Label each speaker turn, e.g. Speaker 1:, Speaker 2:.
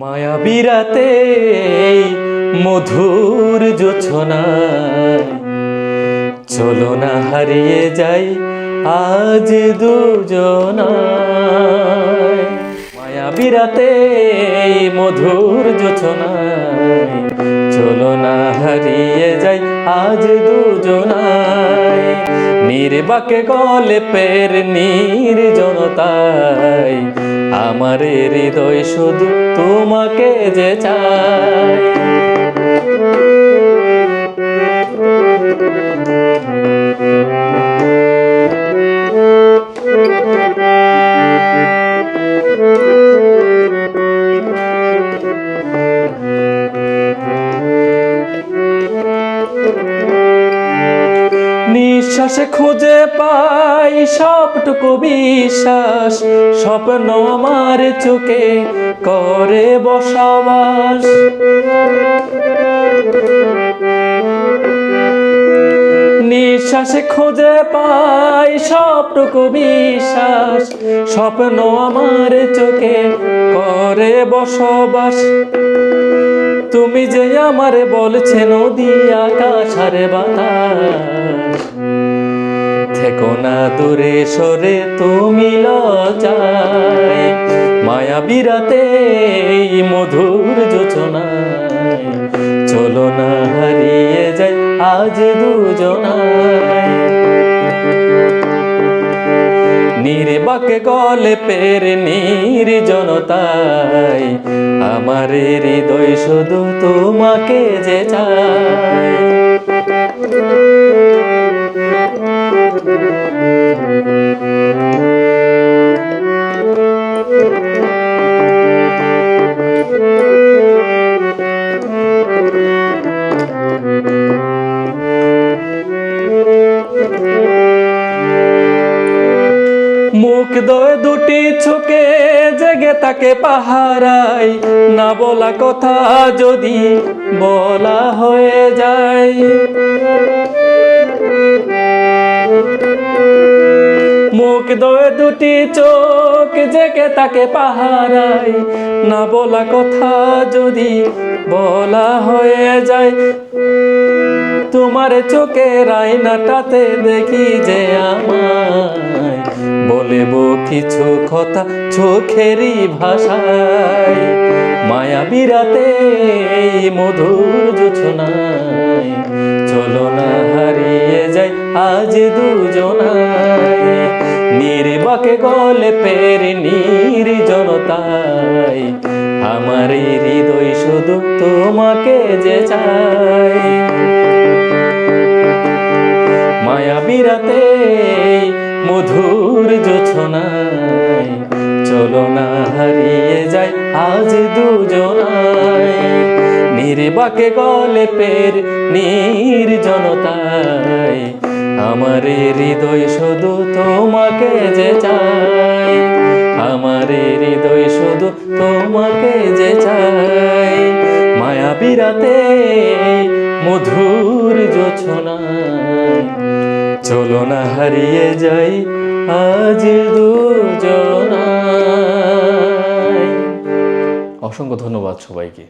Speaker 1: মায়া বিরাতে মধুর জোছনায় চলো না হারিয়ে যাই আজ দুজনায়। মায়া বিরাতে মধুর জোছনায় চলো না হারিয়ে যাই আজ দুজনায়। নির্বাকে গল্পের নির্জনতায় আমার হৃদয় শুধু তোমাকে যে চায়। নিঃশ্বাসে খুঁজে পাই সবটুকু বিশ্বাস। স্বপ্ন আমার চোখে করে বসবাস। নিঃশ্বাসে খুঁজে পাই সবটুকু বিশ্বাস। স্বপ্ন আমার চোখে করে বসবাস। তুমি যে আমার বলছে নদী আকাশ আর বাতাস। থেকো না দূরে সরে, তুমি লজায় মায়া বিরাতে মধুর যোচনায়। চলো না হারিয়ে যাই আজ দুজনায়। নির্বাক গল্পের নির্জনতায় আমার হৃদয় শুধু তোমাকে যে চায়। দুটি চোখে জেগে তাকে পাহারাই। না বলা কথা যদি বলা হয়ে যায়। মুখ দয় দুটি চোখ জেগে তাকে পাহারাই। না বলা কথা যদি বলা হয়ে যায়। তোমার চোখের আয়নাটাতে দেখি যে আমায়। বলেব কিছু কথা চোখেরই ভাষায়। মায়া বিরাতে মধুর জোছনায়। চলো না হারিয়ে যাই আজ দুজনায়। নির্বাকে গল্পের নির্জনতায়। আমার হৃদয় শুধু তোমাকে যে চায়। মায়া বিরাতে, মধুর জোছনায়। চলো না হারিয়ে যাই আজ দুজনায়। নির্বাকে গল্পের নির্জনতায়। আমার হৃদয় শুধু তোমাকে যে চাই আমার হৃদয় শুধু তোমাকে যে চাই মায়া বিরাতে, মধুর জোছনায়। চলো না হারিয়ে যাই আজ দুজনায় অসংখ্য ধন্যবাদ সবাইকে।